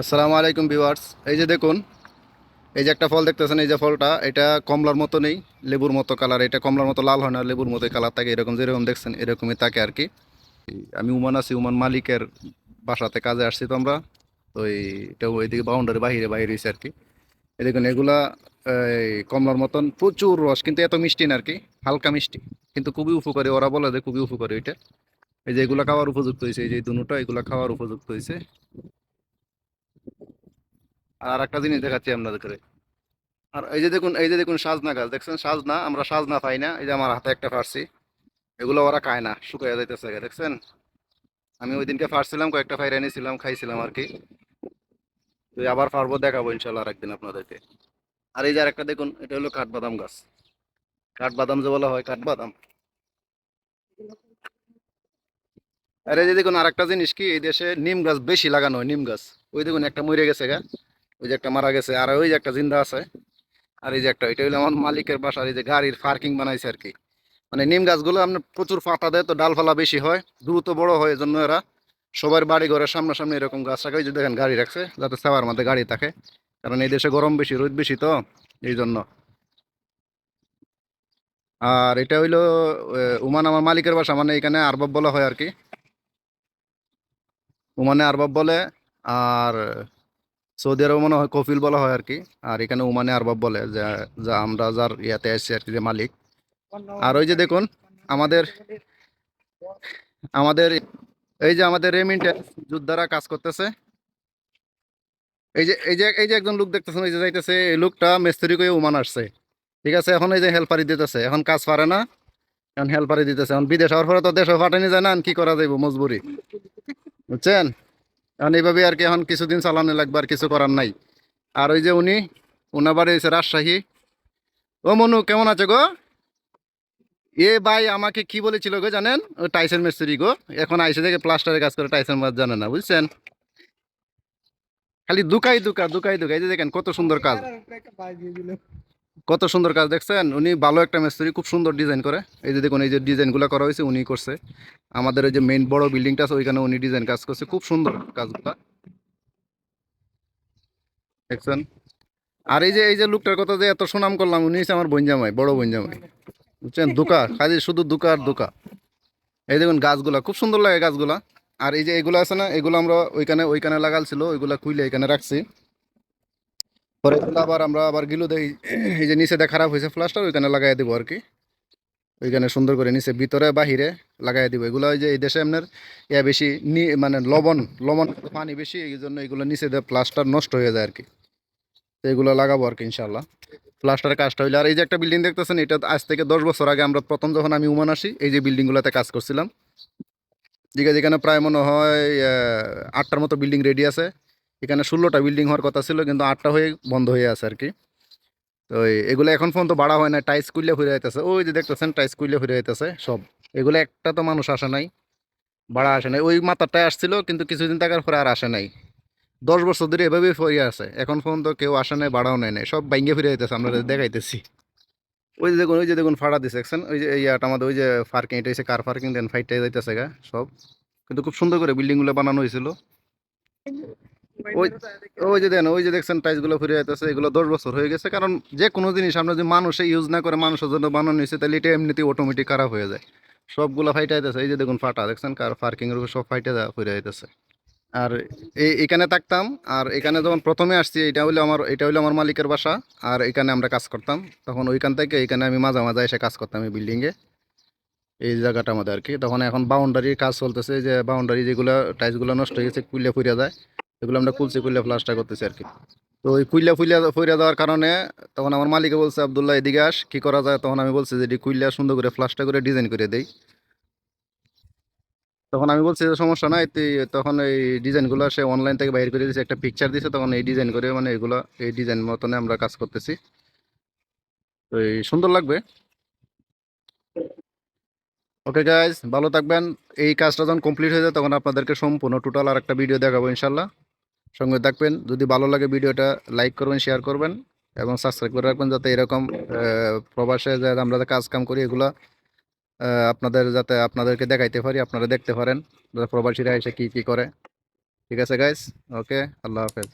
আসসালামু আলাইকুম ভিউয়ার্স। এই যে দেখুন, এই যে একটা ফল দেখতেছেন, এই যে ফলটা, এটা কমলার মতো নেই, লেবুর মতো কালার এটা কমলার মতো লাল হয় না, লেবুর মতো কালার থাকে, এরকম যেরকম দেখছেন, এরকমই থাকে আর কি। আমি উমান আছি, উমান মালিকের বাসাতে কাজে আসছি তো আমরা, তো এইটা ওইদিকে বাউন্ডারি বাহিরে বাইরে হয়েছে আর কি। এই দেখুন, এগুলা কমলার মতন প্রচুর রস, কিন্তু এত মিষ্টি না আর কি, হালকা মিষ্টি, কিন্তু খুবই উপকারী, ওরা বলে যে খুবই উপকারী এটা এই যে এগুলা খাওয়ার উপযুক্ত হয়েছে এই যে দুটা এগুলা খাওয়ার উপযুক্ত হয়েছে আর একটা জিনিস দেখাচ্ছি আপনাদেরকে। আর এই যে দেখুন, এই যে দেখুন সাজনা গাছ, দেখছেন সাজনা? আমরা সাজনা পাই না, এই যে আমার হাতে একটা ফাড়ছি এগুলো ওরা খায় না, শুকাইয়া যাইতেছে দেখছেন? আমি ওই দিনকে ফাড়ছিলাম কয়েকটা ফাইরে এনেছিলাম, খাইছিলাম আর কি। তো আবার ফাড়বো দেখাবো ইনশাল্লাহ আর একদিন আপনাদেরকে। আর এই যে আরেকটা দেখুন, এটা হলো কাঠবাদাম গাছ। কাঠবাদাম যে বলা হয়, কাঠবাদাম। আর এই যে দেখুন, আরেকটা জিনিস কি, এই দেশে নিম গাছ বেশি লাগানো হয়, নিম গাছ। ওই দেখুন, একটা মরে গেছে গা। ওই যে একটা মারা গেছে, আর ওই যে একটা জিন্দা আছে। আর এই যে একটা, এটা হলো আমার মালিকের বাসার এই যে গাড়ির পার্কিং বানাইছে আর কি মানে নিম গাছগুলো আপনার প্রচুর পাতা দেয়, তো ডালফালা বেশি হয়, দ্রুত বড় হয় এজন্য এরা। সবার বাড়ি ঘরের সামনাসামনি এরকম গাছ রাখে ওই যে দেখেন গাড়ি রাখছে, যাতে সেবার মধ্যে গাড়ি থাকে। কারণ এই দেশে গরম বেশি, রোদ বেশি তো, এই জন্য। আর এটা হইল উমান আমার মালিকের বাসা মানে এখানে আরবাব বলা হয় আর কি উমানে আরবাব বলে, আর সৌদি আরবে মনে হয় কফিল বলা হয় আর কি আর এখানে উমানে আরবাব বলে যা আমরা যার ইয়াতে আসছি আর কি যে মালিক। আর ওই যে দেখুন, আমাদের আমাদের, এই যে আমাদের রেমিন্টেন্স যোদ্ধারা কাজ করতেছে। এই যে এই যে এই যে একজন লোক দেখতেছেন, এই যে যাইতেছে, এই লোকটা মিস্ত্রি করে উমান আসছে। ঠিক আছে, এখন এই যে হেল্পারি দিতেছে, এখন কাজ পারে না। এখন হেল্পারি দিতেছে, এখন বিদেশ হওয়ার পরে তো দেশে ফাটানি যায় না কি করা যাইব, মজবুরি। বুঝছেন? এখন এইভাবে আর কি এখন কিছুদিন চালানো লাগবে আর কিছু করার নাই। আর ওই যে উনি ওনার বাড়ি হয়েছে রাজশাহী। ও মনু, কেমন আছে গো? এ ভাই আমাকে কি বলেছিল গো জানেন? ও টাইসন মিস্ত্রি গো। এখন আইসে থেকে প্লাস্টারের কাজ করে টাইসন মাছ জানে না, বুঝছেন? খালি দুকাই দুকা দুকাই দুকা। এই যে দেখেন কত সুন্দর কাজ। কত সুন্দর কাজ দেখছেন? উনি ভালো একটা মিস্ত্রি, খুব সুন্দর ডিজাইন করে। এই যে দেখুন, এই যে ডিজাইনগুলো করা হয়েছে উনি করছে। আমাদের ওই যে মেইন বড় বিল্ডিংটা আছে, ওইখানে উনি ডিজাইন কাজ করছে। খুব সুন্দর কাজগুলা। দেখছেন? আর এই যে এই যে লোকটার কথা যে এত সুনাম করলাম, উনি হচ্ছে আমার বঞ্জামাই বড় বঞ্জামাই বুঝছেন? দোকা কাজে শুধু দুকা আর দোকা। এই দেখুন গাছগুলা, খুব সুন্দর লাগে গাছগুলা। আর এই যে এগুলো আছে না, এগুলো আমরা ওইখানে ওইখানে লাগালছিল, ওইগুলা খুইলে এখানে রাখছি। পরে আবার আমরা আবার গিলু দেই, এই যে নিচে খারাপ হয়েছে ফ্লাশটা ওইখানে লাগাই দেবো আর কি ওইখানে সুন্দর করে নিচে, ভিতরে, বাহিরে লাগাই দিব। এগুলো ওই যে এই দেশে আপনার ইয়া বেশি মানে লবণ লবণ পানি বেশি, এই জন্য এগুলো নিচে দিয়ে প্লাস্টার নষ্ট হয়ে যায় আর কি তো এগুলো লাগাবো আর কি ইনশাল্লাহ প্লাস্টারের কাজটা হইলে, আর এই যে একটা বিল্ডিং দেখতেছেন, এটা আজ থেকে দশ বছর আগে আমরা প্রথম যখন আমি উমান আসি, এই যে বিল্ডিংগুলোতে কাজ করছিলাম। এখানে প্রায় মনে হয় আটটার মতো বিল্ডিং রেডি আছে। এখানে ষোলোটা বিল্ডিং হওয়ার কথা ছিল কিন্তু আটটা হয়ে বন্ধ হয়ে আছে আর কি। তো এগুলো এখন পর্যন্ত বাড়া হয় না টাইস কুইলে ফিরে যাইতেছে ওই যে দেখতেছেন টাইস কুইলে ফিরে যাইতেছে সব। এগুলো একটা তো মানুষ আসে নাই বাড়া আসে নাই। ওই মাথাটায় আসছিল কিন্তু কিছুদিন থাকার পরে আর আসে নাই। দশ বছর ধরে এভাবেই ফিরে আছে এখন পর্যন্ত কেউ আসে নাই বাড়াও নেয় নাই সব বাইঙ্গে ফিরে যাইতেছে আমরা দেখাইতেছি। ওই যে দেখুন ওই যে দেখুন ফাড়া দিছে দেখছেন? ওই যে ইয়াটা আমাদের ওই যে পার্কিং এটা হচ্ছে কার পার্কিং দেন ফাইটটা যাইতেছে গা সব। কিন্তু খুব সুন্দর করে বিল্ডিংগুলো বানানো হয়েছিল ওই ওই যে দেন ওই যে দেখছেন টাইলসগুলো ফিরে যাইতেছে এগুলো দশ বছর হয়ে গেছে। কারণ যে কোনো জিনিস আমরা যদি মানুষে ইউজ না করে মানুষের জন্য বানানো হয়েছে তাহলে এটা এমনিতেই অটোমেটিক খারাপ হয়ে যায়। সবগুলো ফাইটে যাইতেছে এই যে দেখুন ফাটা দেখছেন? কার উপর সব ফাইটে ফিরে যাইতেছে আর এই এখানে থাকতাম আর এখানে যখন প্রথমে আসছি এটা হলো আমার এটা হলো আমার মালিকের বাসা আর এখানে আমরা কাজ করতাম। তখন ওইখান থেকে এখানে আমি মাঝে মাঝে এসে কাজ করতাম এই বিল্ডিংয়ে এই জায়গাটা আমাদের আর কি। তখন এখন বাউন্ডারির কাজ চলতেছে যে বাউন্ডারি যেগুলো টাইলসগুলো নষ্ট হয়ে গেছে কুইলে ফুরিয়া যায়। এগুলো আমরা কুলছে কুইলে প্লাস্টার করতেছি আর কি। তো ওই কুইলা ফুইলা ফুরিয়া দেওয়ার কারণে তখন আমার মালিকে বলছে, আবদুল্লাহ, এদিকে আস, কী করা যায়? তখন আমি বলছি যে, এটি কুইলা সুন্দর করে প্লাস্টার করে ডিজাইন করে দেই। তখন আমি বলছি যে সমস্যা নাই, তুই তখন এই ডিজাইনগুলো সে অনলাইন থেকে বাইর করে দিয়েছে একটা পিকচার দিয়েছে তখন এই ডিজাইন করে মানে এগুলো, এই ডিজাইন মতনে আমরা কাজ করতেছি। তো এই সুন্দর লাগবে। ওকে গাইজ ভালো থাকবেন। এই কাজটা যখন কমপ্লিট হয়ে যায়, তখন আপনাদেরকে সম্পূর্ণ টোটাল আর একটা ভিডিও দেখাবো ইনশাল্লাহ সঙ্গে থাকবেন। যদি ভালো লাগে ভিডিওটা লাইক করবেন শেয়ার করবেন এবং সাবস্ক্রাইব করে রাখবেন যাতে এরকম প্রবাসে যাতে আমরা যে কাজকাম করি এগুলো আপনাদের যাতে আপনাদেরকে দেখাইতে পারি, আপনারা দেখতে পারেন। যাতে প্রবাসীরা এসে কী কী করে। ঠিক আছে গাইস ওকে আল্লাহ হাফেজ।